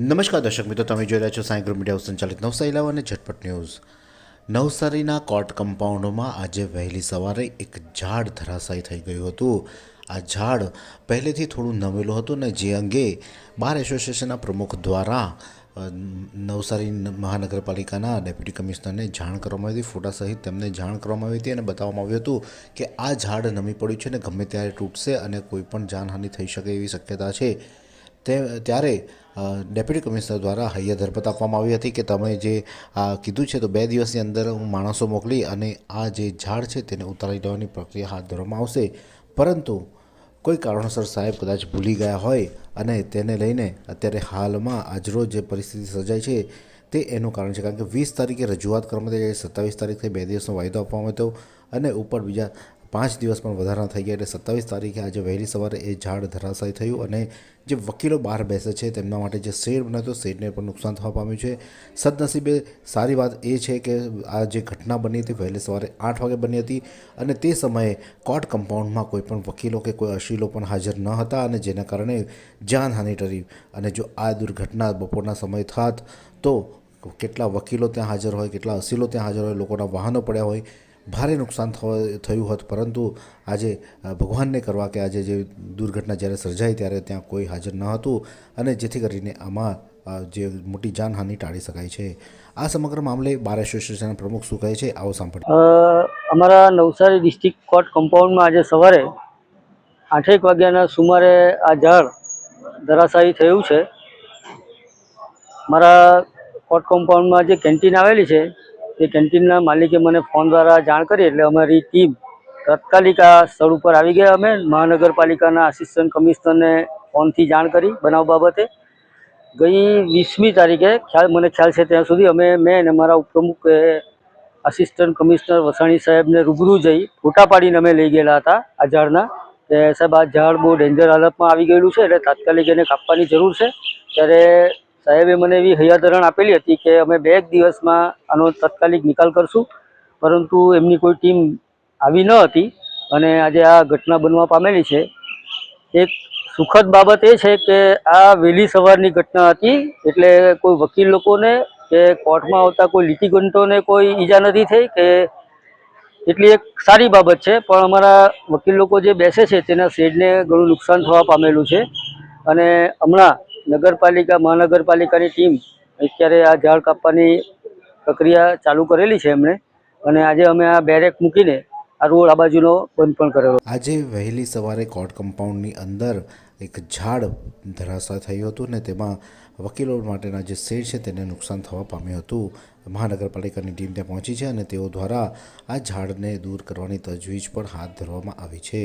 નમસ્કાર દર્શક મિત્રો, તમે જોઈ રહ્યા છો સાંઈ ગ્રુપ મીડિયા સંચાલિત નવસારી લાવ અને ઝટપટ ન્યૂઝ. નવસારીના કોર્ટ કમ્પાઉન્ડમાં આજે વહેલી સવારે એક ઝાડ ધરાશાયી થઈ ગયું હતું. આ ઝાડ પહેલેથી થોડું નમેલું હતું ને જે અંગે બાર એસોસિએશનના પ્રમુખ દ્વારા નવસારી મહાનગરપાલિકાના ડેપ્યુટી કમિશનરને જાણ કરવામાં આવી હતી. ફોટા સહિત તેમને જાણ કરવામાં આવી હતી અને બતાવવામાં આવ્યું હતું કે આ ઝાડ નમી પડ્યું છે ને ગમે ત્યારે તૂટશે અને કોઈ પણ જાનહાનિ થઈ શકે એવી શક્યતા છે. તે ત્યારે ડેપ્યુટી કમિશનર દ્વારા હૈયા ધરપત આપવામાં આવી હતી કે તમે જે આ કીધું છે તો બે દિવસની અંદર હું માણસો મોકલી અને આ જે ઝાડ છે તેને ઉતારી લેવાની પ્રક્રિયા હાથ ધરવામાં આવશે. પરંતુ કોઈ કારણોસર સાહેબ કદાચ ભૂલી ગયા હોય અને તેને લઈને અત્યારે હાલમાં આજરોજ જે પરિસ્થિતિ સર્જાઈ છે તે એનું કારણ છે. કારણ કે વીસ તારીખે રજૂઆત કરવામાં આવી, સત્તાવીસ તારીખે બે દિવસનો વાયદો આપવામાં હતો અને ઉપર બીજા પાંચ દિવસ પણ વધારાના થઈ ગયા એટલે સત્તાવીસ તારીખે આજે વહેલી સવારે એ ઝાડ ધરાશાયી થયું અને જે વકીલો બહાર બેસે છે તેમના માટે જે શેડ બનાવ્યો શેડને પણ નુકસાન થવા પામ્યું છે. સદનસીબે સારી વાત એ છે કે આ જે ઘટના બની હતી, વહેલી સવારે આઠ વાગે બની હતી અને તે સમયે કોર્ટ કમ્પાઉન્ડમાં કોઈ પણ વકીલો કે કોઈ અશીલો પણ હાજર ન હતા અને જેના કારણે જાનહાનિ ટરી અને જો આ દુર્ઘટના બપોરના સમય થાત તો કેટલા વકીલો ત્યાં હાજર હોય, કેટલા અસીલો ત્યાં હાજર હોય, લોકોના વાહનો પડ્યા હોય ભારે નુકસાન થયું હોત, પરંતુ આજે ભગવાનને કરવા કે આજે જે દુર્ઘટના જ્યારે સર્જાઈ ત્યારે ત્યાં કોઈ હાજર ન હતું અને જેથી કરીને આમાં જે મોટી જાનહાનિ ટાળી શકાય છે. આ સમગ્ર મામલે બાર એસોસિએશનના પ્રમુખ શું કહે છે, આવો સાંભળીએ. અમારા નવસારી ડિસ્ટ્રિક્ટ કોર્ટ કમ્પાઉન્ડમાં આજે સવારે આઠેક વાગ્યાના સુમારે આ ઝાડ ધરાશાયી થયું છે. મારા કોર્ટ કમ્પાઉન્ડમાં જે કેન્ટીન આવેલી છે એ કેન્ટીનના માલિકે મને ફોન દ્વારા જાણ કરી એટલે અમારી ટીમ તાત્કાલિક આ સ્થળ ઉપર આવી ગયા. અમે મહાનગરપાલિકાના આસિસ્ટન્ટ કમિશનરને ફોનથી જાણ કરી બનાવ બાબતે. ગઈ વીસમી તારીખે ખ્યાલ, મને ખ્યાલ છે ત્યાં સુધી અમે, મેં અને મારા ઉપપ્રમુખ આસિસ્ટન્ટ કમિશનર વસાણી સાહેબને રૂબરૂ જઈ ફોટા પાડીને અમે લઈ ગયેલા હતા આ ઝાડના. કે સાહેબ, આ ઝાડ બહુ ડેન્જર હાલતમાં આવી ગયેલું છે એટલે તાત્કાલિક એને કાપવાની જરૂર છે. ત્યારે સાહેબે મને એવી હૈયાધરણ આપેલી હતી કે અમે બે એક દિવસમાં આનો તાત્કાલિક નિકાલ કરશું. પરંતુ એમની કોઈ ટીમ આવી ન હતી અને આજે આ ઘટના બનવા પામેલી છે. એક સુખદ બાબત એ છે કે આ વહેલી સવારની ઘટના હતી એટલે કોઈ વકીલ લોકોને કે કોર્ટમાં આવતા કોઈ લીટીગંટોને કોઈ ઈજા નથી થઈ કે એટલી એક સારી બાબત છે. પણ અમારા વકીલ લોકો જે બેસે છે તેના શેડને ઘણું નુકસાન થવા પામેલું છે. અને હમણાં નગરપાલિકા, મહાનગરપાલિકાની ટીમ અત્યારે આ ઝાડ કાપવાની પ્રક્રિયા ચાલુ કરેલી છે એમણે. અને આજે અમે આ બેરેક મૂકીને આ રોડ આ બાજુનો બંધ પણ કરેલો. આજે વહેલી સવારે કોર્ટ કમ્પાઉન્ડની અંદર એક ઝાડ ધરાશાય થયું હતું ને તેમાં વકીલો માટેના જે શેડ છે તેને નુકસાન થવા પામ્યું હતું. મહાનગરપાલિકાની ટીમ ત્યાં પહોંચી છે અને તેઓ દ્વારા આ ઝાડને દૂર કરવાની તજવીજ પણ હાથ ધરવામાં આવી છે.